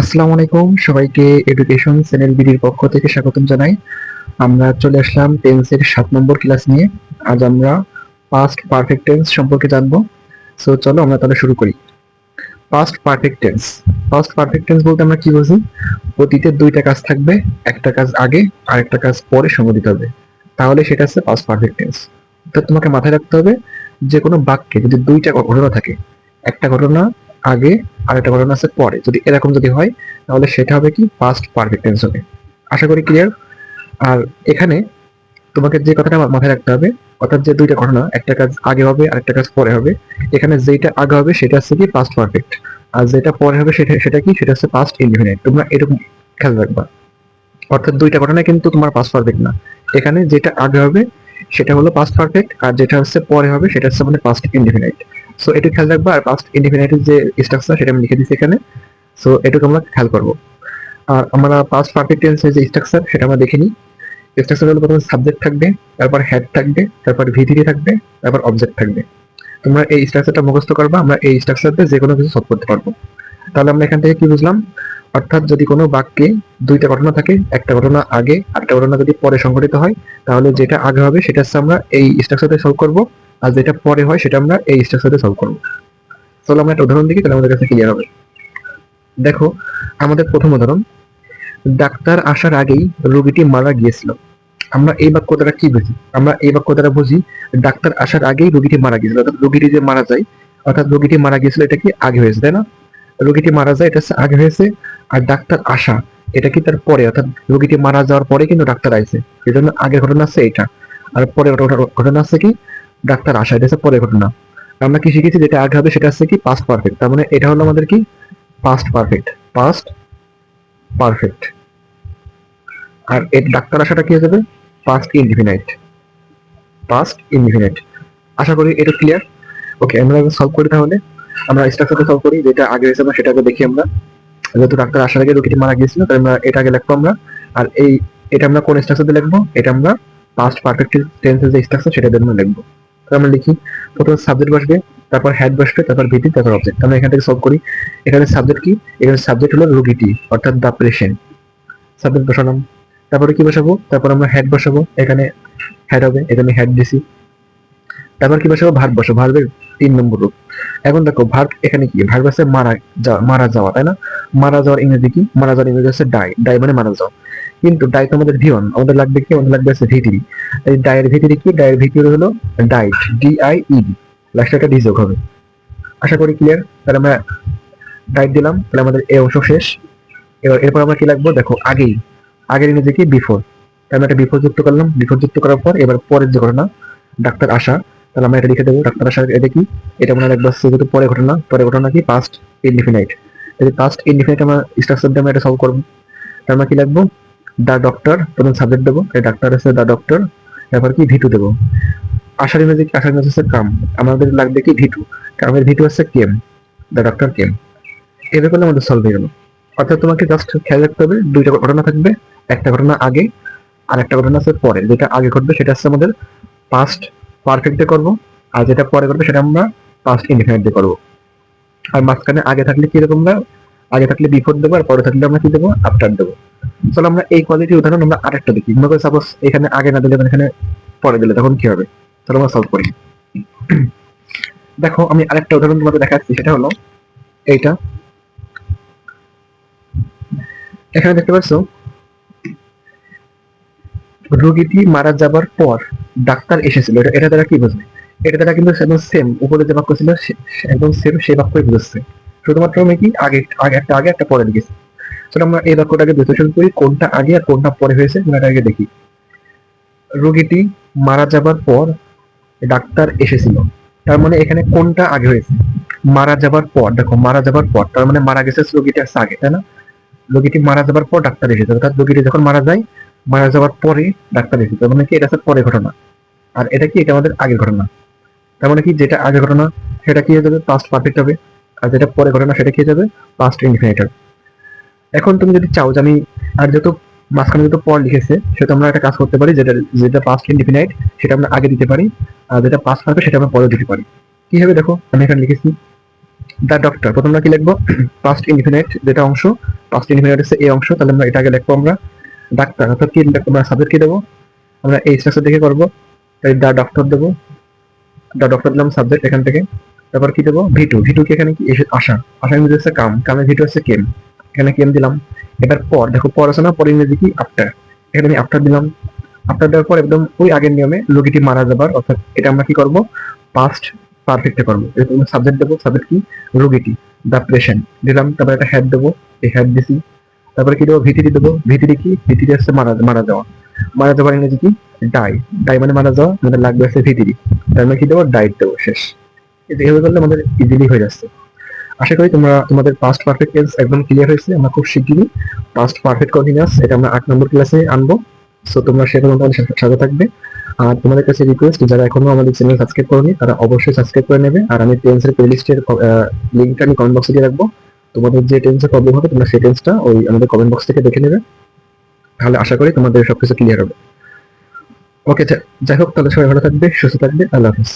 আসসালামু আলাইকুম, সবাইকে এডুকেশন চ্যানেল বিডির পক্ষ থেকে স্বাগতম জানাই। আমরা চলে আসলাম টেন্সের সাত নম্বর ক্লাস নিয়ে। আজ আমরা পাস্ট পারফেক্ট টেন্স সম্পর্কে জানব। সো চলো আমরা তাহলে শুরু করি। Past perfect tense past perfect tense বলতে আমরা কি বুঝি? অতীতে দুইটা কাজ থাকবে, একটা কাজ আগে, আর একটা কাজ পরে সংগঠিত হবে। তাহলে সেটা হচ্ছে পাস্ট পারফেক্ট টেন্স তো তোমাকে মাথায় রাখতে হবে, যে কোনো বাক্যে যদি দুইটা ঘটনা থাকে, একটা ঘটনা আগে আর একটা ঘটনা আছে পরে। যদি এরকম যদি হয়, তাহলে সেটা হবে কি? পাস্ট পারফেক্ট টেন্স হবে। আশা করি ক্লিয়ার আর এখানে তোমাকে যে কথাটা মাথায় রাখতে হবে, অর্থাৎ যে দুইটা ঘটনা, একটা কাজ আগে হবে আর একটা কাজ পরে হবে, এখানে যেটা আগে হবে, সেটা হচ্ছে কি পাস্ট পারফেক্ট আর যেটা পরে হবে, সেটা সেটা কি? সেটা হচ্ছে পাস্ট ইনডিফিনাইট তোমরা এরকম খেয়াল রাখবা। অর্থাৎ দুইটা ঘটনা কিন্তু তোমার পাস্ট পারফেক্ট না। এখানে যেটা আগে হবে, সেটা হলো পাস্ট পারফেক্ট আর যেটা হচ্ছে পরে হবে, সেটা হচ্ছে মানে পাস্ট ইনডিফিনাইট সো এটা খেয়াল রাখবা, আর পাস্ট ইনডিফিনাইটের যে স্ট্রাকচার সেটা আমি লিখে দিচ্ছি এখানে। সো এটুকু আমরা খেয়াল করব। আর আমরা পাস্ট পারফেক্ট টেন্সের যে স্ট্রাকচার সেটা আমরা দেখে নিই। স্ট্রাকচার হলো প্রথমে সাবজেক্ট থাকবে, তারপর হেড থাকবে, তারপর ভিথিরি থাকবে, তারপর অবজেক্ট থাকবে। তোমরা এই স্ট্রাকচারটা মুখস্থ করবা, আমরা এই স্ট্রাকচারতে যে কোনো কিছু সলভ করতে পারব। তাহলে আমরা এখান থেকে কি বুঝলাম? অর্থাৎ যদি কোনো বাক্যে দুইটা ঘটনা থাকে, একটা ঘটনা আগে একটা ঘটনা যদি পরে সংঘটিত হয়, তাহলে যেটা আগে হবে, সেটা হচ্ছে আমরা এই স্ট্রাকচারতে সলভ করব। আর যেটা পরে হয় সেটা আমরা এই স্ট্রাকচারতে সলভ করব। চলো আমরা একটা উদাহরণ দেখি, তাহলে আমাদের কাছে ক্লিয়ার হবে। দেখো, আমাদের প্রথম উদাহরণ, ডাক্তার আসার আগেই রোগীটি মারা গিয়েছিল। আমরা এই বাক্য দ্বারা কি বুঝি? আমরা এই বাক্য দ্বারা বুঝি, ডাক্তার আসার আগেই রোগীটি মারা গিয়েছিল। অর্থাৎ রোগীটি যে মারা যায়, অর্থাৎ রোগীটি মারা গিয়েছিল, এটা কি আগে হয়েছে, তাই না? রোগীটি মারা যায়, এটা আগে হয়েছে, আর ডাক্তার আসা, এটা কি তার পরে? অর্থাৎ রোগীটি মারা যাওয়ার পরে কিন্তু ডাক্তার আইছে। এই জন্য আগের ঘটনা আছে এটা আর পরে ঘটনা আছে কি? ডাক্তার আসা এটা হচ্ছে ঘটনা। আমরা কি শিখেছি যেটা আগে হবে সেটা হচ্ছে কি পাস্ট পারফেক্ট তার মানে এটা হলো আমাদের কি? পাস্ট পারফেক্ট পাস্ট পারফেক্ট আর এর ডাক্তার আসাটা কি হয়ে যাবে? পাস্ট ইনডিফিনাইট পাস্ট ইনডিফিনাইট আশা করি এটা ক্লিয়ার ওকে আমরা সলভ করি তাহলে। আমরা স্ট্রাকচারটা সলভ করি, যেটা আগে হয়েছে আমরা সেটাকে দেখি আমরা। যেহেতু ডাক্তার আসার আগে রোগীটি মারা গিয়েছিল তাই আমরা এটা আগে লিখব আমরা। আর এই, এটা আমরা কোন স্ট্রাকচারে লিখব? এটা আমরা পাস্ট পারফেক্ট টেন্সের যে স্ট্রাকচার সেটা আমরা লিখব। তো আমরা লিখি, প্রথমে সাবজেক্ট বসবে, তারপর বসবে, তারপর তারপর অবজেক্ট আমরা এখান থেকে সলভ করি। এখানে সাবজেক্ট কি? এখানে সাবজেক্ট হলো অর্থাৎ দ্য পেশেন্ট সাবজেক্ট বসালাম। তারপরে কি বসাবো? তারপর আমরা বসাবো। এখানে হেড হবে, এখানে দিছি। তারপর কি বসাবো? ভার্ব বসাবো। ভার্বের তিন নম্বর রূপ। এখন দেখো ভার্ব এখানে কি? ভার্ব আছে মারা যাওয়া মারা যাওয়া, তাই না? মারা যাওয়ার ইংরেজি কি? মারা যাওয়ার ইংরেজি হচ্ছে ডাই ডাই মানে মারা যাওয়া। কিন্তু ডাই তো আমাদের ভিওন আমাদের লাগবে কি? আমাদের লাগবে আছে ভিটিরি এই ডায়ের ভিতরে কি? ডায়ের ভিতরে হলো ডাইট ডি আই ই ডি লাস্টে একটা ডিযোগ হবে। আশা করি ক্লিয়ার তাহলে আমরা ডাইট দিলাম। তাহলে আমাদের এ অংশ শেষ। এবার এরপর আমরা কি লাগবো? দেখো, আগেই। আগের ইংরেজি কি? বিফোর আমি একটা বিফোর যুক্ত করলাম। বিফোর যুক্ত করার পর এবার পরের যে ঘটনা, ডাক্তার আসা তাহলে আমরা এটা লিখে দেবো। ডাক্তার আসা এটা কি? এটা মনে রাখব যেহেতু পরে ঘটনা। পরে ঘটনা কি? পাস্ট ইনডিফিনাইট যদি পাস্ট ইনডিফিনাইট আমরা স্ট্রাকচার দিয়ে আমরা এটা সলভ করব। তার আমরা কি লিখব দা ডক্টর প্রথম সাবজেক্ট দেবো, এই ডাক্তার আছে দা ডক্টর এরপর কি ভিটু দেবো। আশার ইংরেজি আশার ইংরেজি কাম, আমাদের লাগবে কি ভিটু। কামের ভিটু হচ্ছে কেম, দা ডক্টর কেম। এভাবে করলে আমাদের সলভ হয়ে গেল। অর্থাৎ তোমাকে জাস্ট খেয়াল রাখতে হবে, দুইটা ঘটনা থাকবে, একটা ঘটনা আগে, আর একটা ঘটনা আছে পরে। যেটা আগে ঘটবে, সেটা হচ্ছে আমাদের পাস্ট পারফেক্টে করব, আর যেটা পরে করবে সেটা আমরা পাস্ট ইনডিফিনাইট দিয়ে করব। আর মাঝখানে আগে থাকলে কি রকম আগে থাকলে বিফোর দেবো আর পরে থাকলে আমরা কি দেবো? আফটার দেবো। চলো আমরা এই কোয়ালিটির উদাহরণ আমরা আরেকটা দেখি। মনে করি সাপোজ এখানে আগে না দিলে এখানে পরে দিলে, তখন কি হবে? চলো আমরা সলভ করি। দেখো, আমি আরেকটা উদাহরণ তোমাদের দেখাচ্ছি, সেটা হলো এইটা। এখানে দেখতে পাচ্ছ? রোগীটি মারা যাবার পর ডাক্তার এসেছিল। এটা এটা দ্বারা কি বুঝবে? এটা দ্বারা কিন্তু একদম সেম উপরে যে বাক্য ছিল একদম সেম সেই বাক্যই বুঝছে। শুধুমাত্র আমি কি আগে আগে একটা আগে একটা পরে লিখেছি। চলো আমরা এই বাক্যটাকে বিশ্লেষণ করি, কোনটা আগে আর কোনটা পরে হয়েছে, আমরা আগে দেখি। রোগীটি মারা যাবার পর ডাক্তার এসেছিল। তার মানে এখানে কোনটা আগে হয়েছে? মারা যাবার পর, দেখো, মারা যাবার পর, তার মানে মারা গেছে রোগীটা আগে, তাই না? রোগীটি মারা যাবার পর ডাক্তার এসেছে অর্থাৎ রোগীটি যখন মারা যায়, মারা যাওয়ার পরে ডাক্তার এসেছে মানে কি, এটা পরে ঘটনা। আর এটা কি, এটা আমাদের আগের ঘটনা। তার মানে কি, যেটা আগে ঘটনা, সেটা কি হয়ে যাবে? পাস্ট পারফেক্ট হবে। আর যেটা পরে ঘটনা সেটা হয়ে যাবে? পাস্ট ইনফিনিট হবে। এখন তুমি যদি চাও যে আমি, আর যত মাঝখানে যত পর লিখেছে সেটা আমরা একটা কাজ করতে পারি, যেটা যেটা পাস্ট ইনডিফিনাইট সেটা আমরা আগে দিতে পারি, আর যেটা পাস্ট পারবে সেটা আমরা পরে দিতে পারি। কি হবে দেখো, আমি এখানে লিখেছি দ্য ডক্টর প্রথম আমরা কি লিখব? পাস্ট ইনডিফিনাইট যেটা অংশ পাস্ট ইনডিফিনিট হচ্ছে এই অংশ, তাহলে আমরা এটা আগে লিখব আমরা। ডাক্তার অর্থাৎ কি আমরা সাবজেক্ট কি দেবো? আমরা এই স্ট্রাকচার দেখে করব, তাই দা ডক্টর দেবো। দা ডক্টর দিলাম সাবজেক্ট এখান থেকে। তারপর কি দেবো? ভি টু ভি কি এখানে কি? এসে আসা আসা ইংরেজি হচ্ছে কাম। কামে ভি টু হচ্ছে কেম। এখানে কেম দিলাম? এবার পর। দেখো, পর আছে না? পর ইংরেজি কি? আফটার। এখানে আমি আফটার দিলাম। আফটার দেওয়ার পর একদম ওই আগের নিয়মে লোকিটি মারা যাবার, অর্থাৎ এটা আমরা কি করব? পাস্ট পারফেক্টে করব। এরকম সাবজেক্ট দেবো। সাবজেক্ট কি? রোগীটি। দ্য পেশেন্ট দিলাম। তারপর একটা হেড দেবো। এই হেড দিছি। তারপরে কি দেবো? ভিটিটি দেবো। ভিটিটি কি? ভিটিটি হচ্ছে মারা মারা যাওয়া। মারা যাওয়ার ইংরেজি কি? ডাই ডাই মানে মারা যাওয়া আমাদের লাগবে হচ্ছে ভিটিটি। তার মানে কি দেবো? ডাইট দেবো। শেষ। এটা এভাবে করলে আমাদের ইজিলি হয়ে যাচ্ছে। আশা করি তোমরা, তোমাদের পাস্ট পারফেক্ট টেন্স একদম ক্লিয়ার হয়েছে। আমরা খুব শিগগিরই পাস্ট পারফেক্ট কন্টিনিউয়াস এটা আমরা আট নম্বর ক্লাসে আনব। সো তোমরা সেখানে তোমাদের সাথে সাথে থাকবে। আর তোমাদের কাছে রিকোয়েস্ট যারা এখনও আমাদের চ্যানেল সাবস্ক্রাইব করনি, তারা অবশ্যই সাবস্ক্রাইব করে নেবে। আর আমি টেন্সের প্লেলিস্টের লিঙ্কটা আমি কমেন্ট বক্সে দিয়ে রাখব। তোমাদের যে টেন্সের প্রবলেম হবে, তোমরা সেই টেন্সটা ওই আমাদের কমেন্ট বক্স থেকে দেখে নেবে। তাহলে আশা করি তোমাদের সবকিছু ক্লিয়ার হবে। ওকে যাই হোক, তাহলে সবাই ভালো থাকবে, সুস্থ থাকবে। আল্লাহ হাফিজ।